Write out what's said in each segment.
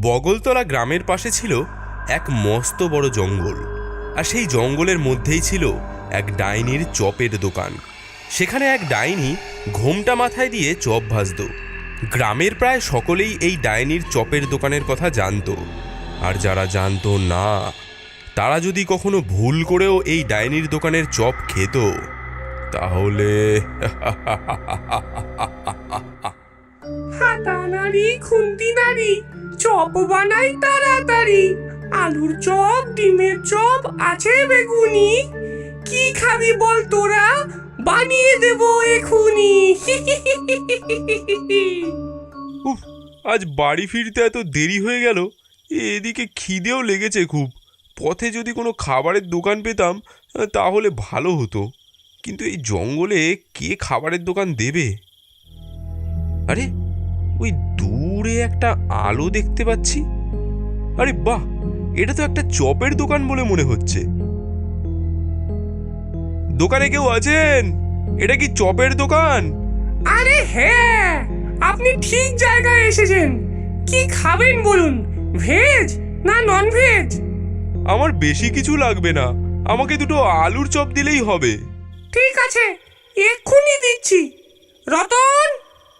বগলতলা গ্রামের পাশে ছিল এক মস্ত বড় জঙ্গল। আর সেই জঙ্গলের মধ্যেই ছিল এক ডাইনির চপের দোকান। সেখানে এক ডাইনি ঘোমটা মাথায় দিয়ে চপ ভাজত। গ্রামের প্রায় সকলেই এই ডাইনির চপের দোকানের কথা জানতো। আর যারা জানতো না, তারা যদি কখনো ভুল করেও এই ডাইনির দোকানের চপ খেত, তাহলে খুন্তি নাড়ি চপ বানাই তাড়াতাড়ি। আলুর চপ, ডিমের চপ আছে বেগুনি। কি খাবি বল তোরা? বানিয়ে দেব এখুনি। উফ, আজ বাড়ি ফিরতে এত দেরি হয়ে গেল। এদিকে খিদেও লেগেছে খুব। পথে যদি কোনো খাবারের দোকান পেতাম, তাহলে ভালো হতো। কিন্তু এই জঙ্গলে কে খাবারের দোকান দেবে? আরে ওই দূরে একটা আলো দেখতে পাচ্ছি। আরে বাহ এটা তো একটা চপের দোকান বলে মনে হচ্ছে। দোকানে কেউ আছেন? এটা কি চপের দোকান? আরে হ্যাঁ আপনি ঠিক জায়গায় এসেছেন। কি খাবেন বলুন ভেজ না নন ভেজ আমার বেশি কিছু লাগবে না আমাকে দুটো আলুর চপ দিলেই হবে। ঠিক আছে এক্ষুনি দিচ্ছি। রতন!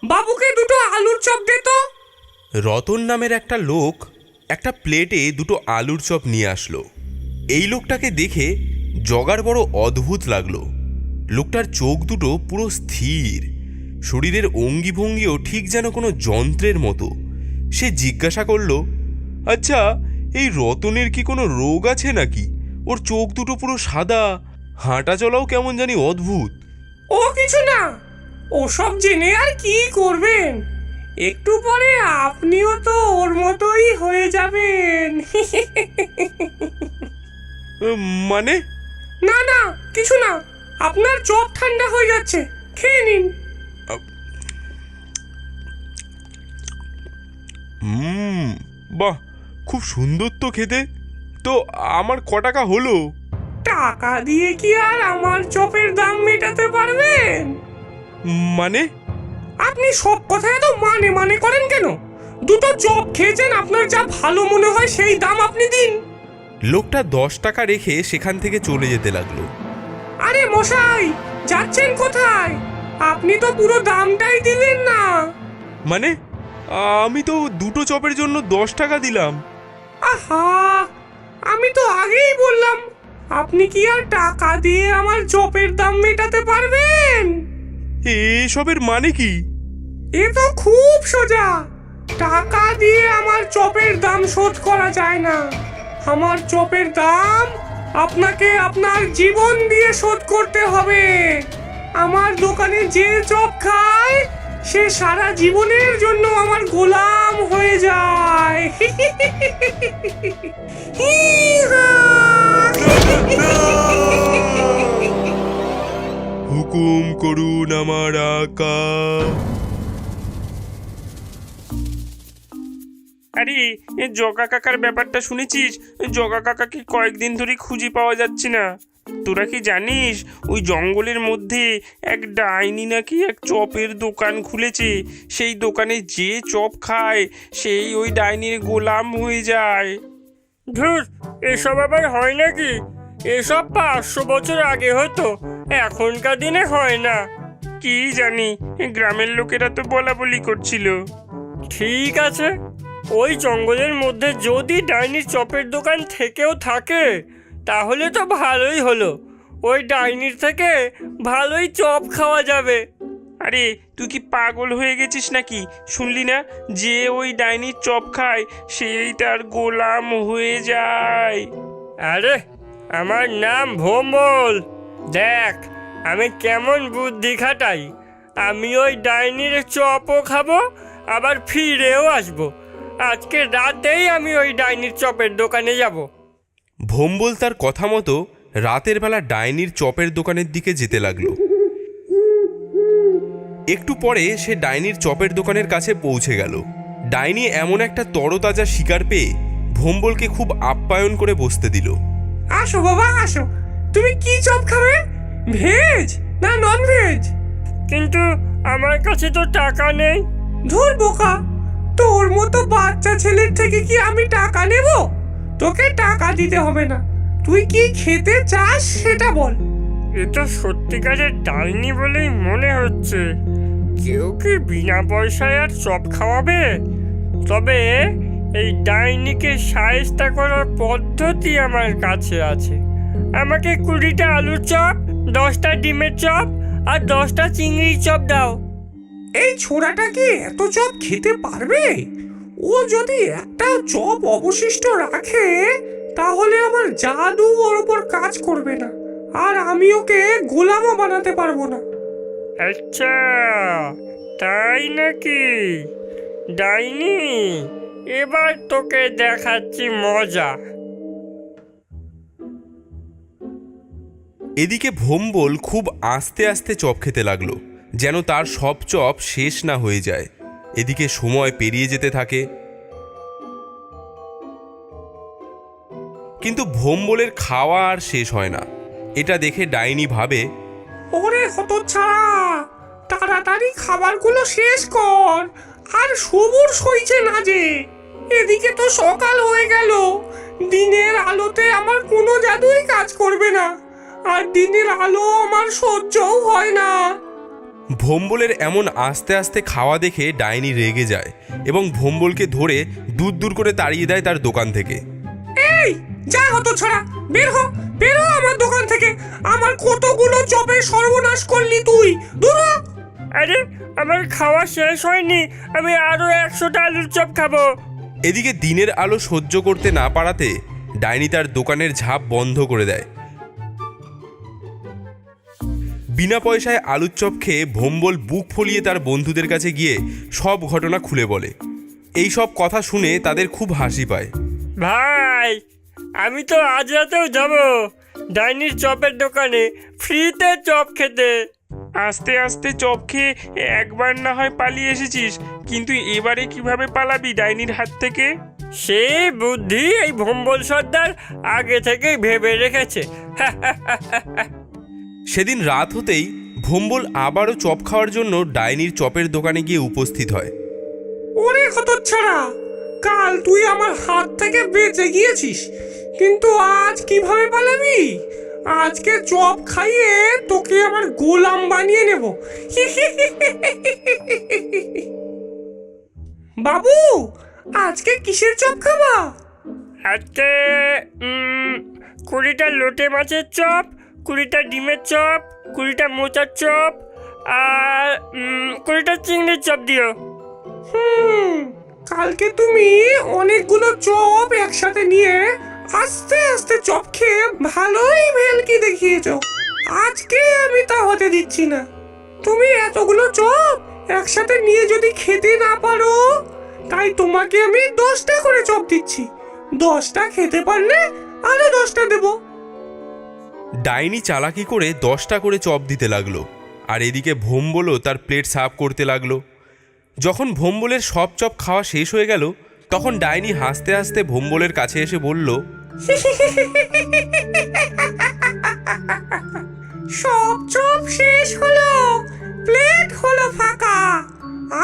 বাবুকে দুটো আলুর চপ দে তো। রতন নামের একটা লোক একটা প্লেটে দুটো আলুর চপ নিয়ে আসলো। এই লোকটাকে দেখে জগার বড় অদ্ভুত লাগল। লোকটার চোখ দুটো পুরো স্থির। শরীরের অঙ্গি ভঙ্গিও ঠিক যেন কোনো যন্ত্রের মতো। সে জিজ্ঞাসা করল আচ্ছা এই রতনের কি কোনো রোগ আছে নাকি? ওর চোখ দুটো পুরো সাদা। হাঁটা চলাও কেমন জানি অদ্ভুত। ও কিছু না। ওসব জেনে আর কি করবেন? একটু পরে আপনিও তো ওর মতোই হয়ে যাবেন। মানে? না না কিছু না। আপনার চপ ঠান্ডা হয়ে যাচ্ছে। খেয়ে নিন। হুম বাহ খুব সুন্দর তো খেতে। তো আমার ক টাকা হলো? টাকা দিয়ে কি আর আমার চপের দাম মেটাতে পারবেন? মানে? আপনি সব কথায় তো মানে মানে করেন কেন? দুটো চপ খেয়েছেন আপনার যা ভালো মনে হয় সেই দাম আপনি দিন। লোকটা দশ টাকা রেখে সেখান থেকে চলে যেতে লাগল। আরে মশাই যাচ্ছেন কোথায়? আপনি তো পুরো দামটাই দিলেন না। মানে? আমি তো দুটো চপের জন্য দশ টাকা দিলাম। আহা আমি তো আগেই বললাম আপনি কি আর টাকা দিয়ে আমার চপের দাম মেটাতে পারবেন? এসবের মানে কি? এ তো খুব সোজা। টাকা দিয়ে আমার চপের দাম শোধ করা যায় না। আমার চপের দাম আপনাকে আপনার জীবন দিয়ে শোধ করতে হবে। আমার দোকানে যে চপ খায় সে সারা জীবনের জন্য আমার গোলাম হয়ে যায়। হুকুম করুন আমার আকা। আরে এ জগা কাকার ব্যাপারটা শুনেছিস? জগা কাকাকে কয়েকদিন ধরে খুঁজে পাওয়া যাচ্ছে না? তোরা কি জানিস ওই জঙ্গলের মধ্যে এক ডাইনি নাকি এক চপের দোকান খুলেছে। সেই দোকানে যে চপ খায় সেই ওই ডাইনির গোলাম হয়ে যায়। ধুর এসব আবার হয় নাকি? এসব পাঁচশো বছর আগে হতো এখনকার দিনে হয় না। কি জানি গ্রামের লোকেরা তো বলা বলি করছিল। ঠিক আছে ওই জঙ্গলের মধ্যে যদি ডাইনির চপের দোকান থেকেও থাকে তাহলে তো ভালোই হলো। ওই ডাইনির থেকে ভালোই চপ খাওয়া যাবে। আরে তুই কি পাগল হয়ে গেছিস নাকি? শুনলি না? যে ওই ডাইনির চপ খায় সেই তার গোলাম হয়ে যায়। আরে আমার নাম ভোমল দেখ আমি কেমন বুদ্ধি খাটাই। আমি ওই ডাইনির চপও খাব আবার ফিরেও আসব। আজকে রাতেই আমি ওই ডাইনির চপের দোকানে যাব। ভোম্বল তার কথা মতো রাতের বেলা ডাইনির চপের দোকানের দিকে যেতে লাগল। একটু পরে সে ডাইনির চপের দোকানের কাছে পৌঁছে গেল। ডাইনি এমন একটা তরতাজা শিকার পেয়ে ভোম্বলকে খুব আপ্যায়ন করে বসতে দিল। আসো বাবা আসো। তুমি কি চপ খাবে? ভেজ না নন ভেজ কিন্তু আমার কাছে তো টাকা নেই। ধুর বোকা তোর মতো বাচ্চা ছেলের থেকে কি আমি টাকা নেব? তোকে টাকা দিতে হবে না। তুই কি খেতে চাস সেটা বল। এটা সত্যিকারের ডাইনি বলেই মনে হচ্ছে। কেউ কি বিনা পয়সায় আর চপ খাওয়াবে? তবে এই ডাইনিকে সায়স্তা করার পদ্ধতি আমার কাছে আছে। আমাকে কুড়িটা আলুর চপ দশটা ডিমের চপ আর দশটা চিংড়ির চপ দাও। এই ছোড়াটা কি এত চপ খেতে পারবে? ও যদি একটা চপ অবশিষ্ট রাখে তাহলে আমার জাদু ওর উপর কাজ করবে না আর আমি ওকে গোলামও বানাতে পারব না। আচ্ছা তাই নাকি? ডাইনি এবার তোকে দেখাচ্ছি মজা। এদিকে ভোম্বল খুব আস্তে আস্তে চপ খেতে লাগল, যেন তার সব চপ শেষ না হয়ে যায়। এদিকে সময় পেরিয়ে যেতে থাকে। কিন্তু ভোম্বলের খাওয়া আর শেষ হয় না। এটা দেখে ডাইনি ভাবে, ওরে হতচ্ছাড়া, তাড়াতাড়ি খাবারগুলো শেষ কর, আর সবুর সইছে না যে। এদিকে তো সকাল হয়ে গেল, দিনের আলোতে আমার কোনো জাদুই কাজ করবে না। আর দিনের আলো আমার সহ্যও হয় না। ভোম্বলের এমন আস্তে আস্তে খাওয়া দেখে ডাইনি রেগে যায় এবং ভোম্বলকে ধরে দূর দূর করে তাড়িয়ে দেয় তার দোকান থেকে। এই যা হতচ্ছাড়া বের হ বের হ আমার দোকান থেকে। আমার কতগুলো চপের সর্বনাশ করলি তুই? দূর আরে আমার খাওয়া শেষ হয়নি আমি আরও একশোটা আলুর চপ খাব। এদিকে দিনের আলো সহ্য করতে না পারাতে ডাইনি তার দোকানের ঝাঁপ বন্ধ করে দেয়। বিনা পয়সায় আলুর চপ খেয়ে ভোম্বল বুক ফলিয়ে তার বন্ধুদের কাছে গিয়ে সব ঘটনা খুলে বলে। এই সব কথা শুনে তাদের খুব হাসি পায়। ভাই, আমি তো আজ রাতেও যাব। ডাইনির চপের দোকানে ফ্রিতে চপ খেতে। আস্তে আস্তে চপ খেয়ে একবার না হয় পালিয়ে এসেছিস, কিন্তু এবারে কীভাবে পালাবি ডাইনির হাত থেকে? সে বুদ্ধি এই ভম্বল সর্দার আগে থেকেই ভেবে রেখেছে। সেদিন রাত হতেই ভোম্বল আবারও চপ খাওয়ার জন্য ডাইনির চপের দোকানে গিয়ে উপস্থিত হয়। ওরে হতচ্ছাড়া কাল তুই আমার হাত থেকে বেঁচে গিয়েছিস কিন্তু আজ কীভাবে পালাবি? আজকে চপ খাইয়ে তোকে আমার গোলাম বানিয়ে নেব। বাবু আজকে কিসের চপ খাবা? আজকে কুড়িটা লোটে মাছের চপ কুড়িটা ডিমের চপ, কুড়িটা মোচার চপ আর কুড়িটা চিংড়ির চপ দিও। হুম, কালকে তুমি অনেকগুলো চপ একসাথে নিয়ে আস্তে আস্তে চপ খেয়ে ভালোই ভেলকি দেখিয়েছো। আজকে আমি তা হতে দিচ্ছি না। তুমি এতগুলো চপ একসাথে নিয়ে যদি খেতে না পারো, তাই তোমাকে আমি দশটা করে চপ দিচ্ছি। দশটা খেতে পারলে আরও দশটা দেবো। ডাইনি চালাকি করে দশটা করে চপ দিতে লাগল, আর এদিকে ভোম্বলও তার প্লেট সাফ করতে লাগল। যখন ভোম্বলের সব চপ খাওয়া শেষ হয়ে গেল, তখন ডাইনি হাসতে হাসতে ভোম্বলের কাছে এসে বলল, সব চপ শেষ হলো, প্লেট হলো ফাঁকা।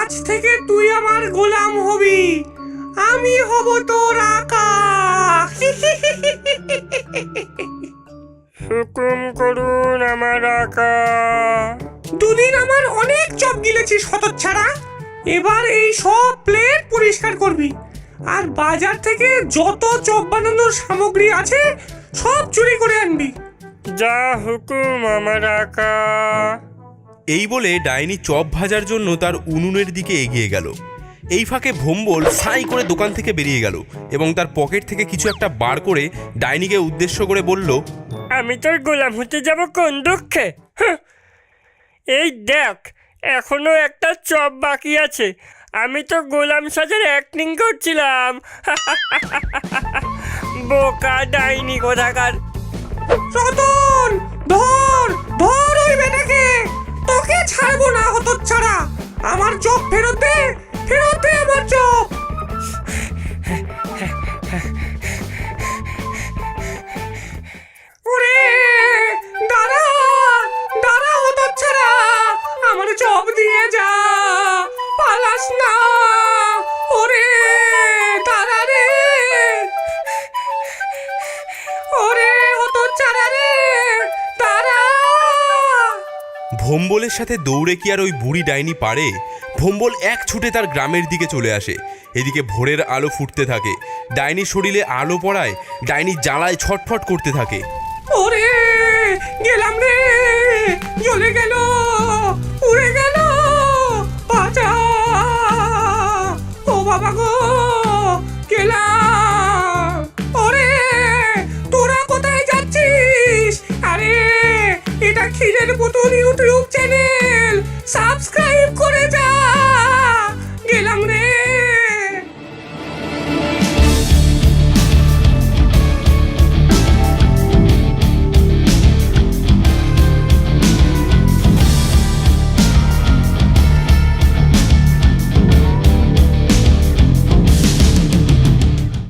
আজ থেকে তুই আমার গোলাম হবি, আমি হব তোর আকা হুকুম করুন আমার আকা। দুদিন আমার অনেক চপ গিলেছিস হতচ্ছাড়া এবার এই সব প্লেট পরিষ্কার করবি। আর বাজার থেকে যত চপ বানানোর সামগ্রী আছে সব চুরি করে আনবি। যা হুকুম আমার আকা। এই বলে ডাইনি চপ ভাজার জন্য তার উনুনের দিকে এগিয়ে গেল। এই ফাঁকে ভোম্বল সাই করে দোকান থেকে বেরিয়ে গেল এবং তার পকেট থেকে কিছু একটা বার করে ডাইনিকে উদ্দেশ্য করে বলল আমি তোর গোলাম হতে যাব কোন দুঃখে? এই দেখ, এখনও একটা চপ বাকি আছে। আমি তো গোলাম সাজার অ্যাক্টিং করছিলাম। বোকা ডাইনি কোথাকার। রতন, ধর ধর ওই বেটাকে তোকে ছাড়বো না হতচ্ছাড়া। আমার ভোম্বলের সাথে দৌড়ে কি আর ওই বুড়ি ডাইনি পারে? ভোম্বল এক ছুটে তার গ্রামের দিকে চলে আসে। এদিকে ভোরের আলো ফুটতে থাকে। ডাইনি শরীরে আলো পড়ায়, ডাইনি জ্বালায় ছটফট করতে থাকে। ওরে, গেলাম রে, জ্বলে গেল, উড়ে গেল। চ্যানেল সাবস্ক্রাইব করে